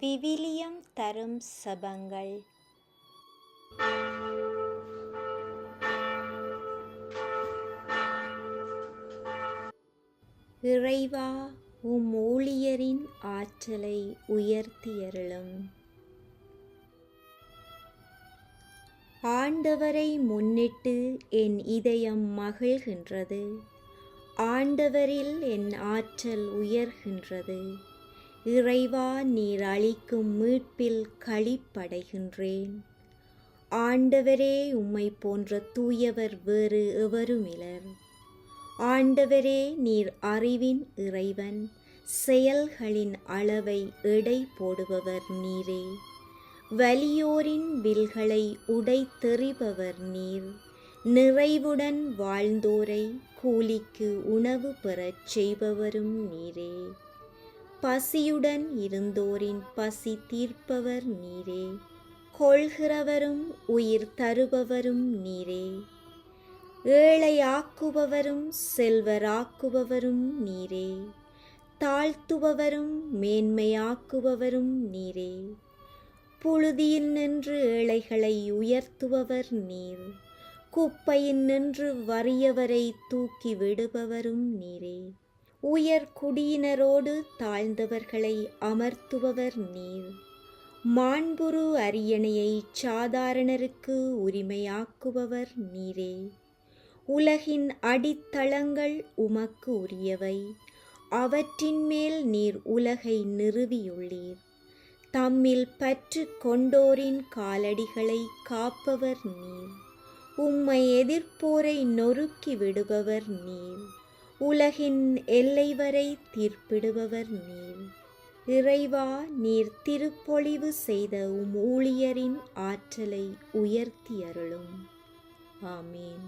விவிலியம் தரும் சபங்கள். இறைவா உம் ஊழியரின் ஆற்றலை உயர்த்தியருளும். ஆண்டவரை முன்னிட்டு என் இதயம் மகிழ்கின்றது. ஆண்டவரில் என் ஆற்றல் உயர்கின்றது. இறைவா நீர் அளிக்கும் மீட்பில் களிப்படைகின்றேன். ஆண்டவரே உம்மை போன்ற தூயவர் வேறு எவருமிலர். ஆண்டவரே நீர் அறிவின் இறைவன் செயல்களின் அளவை எடை போடுபவர் நீரே. வலியோரின் வில்களை உடைத்தெறிபவர் நீர். நிறைவுடன் வாழ்ந்தோரை கூலிக்கு உணவு பெறச் செய்பவரும் நீரே. பசியுடன் இருந்தோரின் பசி தீர்ப்பவர் நீரே. கொள்கிறவரும் உயிர் தருபவரும் நீரே. ஏழையாக்குபவரும் செல்வராக்குபவரும் நீரே. தாழ்த்துபவரும் மேன்மையாக்குபவரும் நீரே. புழுதியில் நின்று ஏழைகளை உயர்த்துபவர் நீர். குப்பையில் நின்று வறியவரை தூக்கி விடுபவரும் நீரே. உயர் குடியினரோடு தாழ்ந்தவர்களை அமர்த்துபவர் நீர். மாண்புரு அரியணையை சாதாரணருக்கு உரிமையாக்குபவர் நீரே. உலகின் அடித்தளங்கள் உமக்கு உரியவை. அவற்றின் மேல் நீர் உலகை நிறுவியுள்ளீர். தம்மில் பற்று கொண்டோரின் காலடிகளை காப்பவர் நீர். உம்மை எதிர்ப்போரை நொறுக்கி விடுபவர் நீர். உலகின் எல்லை வரை தீர்ப்பிடுபவர் நீர். இறைவா நீர் திருப்பொழிவு செய்த உம் ஊழியரின் ஆற்றலை உயர்த்தி அருளும். ஆமீன்.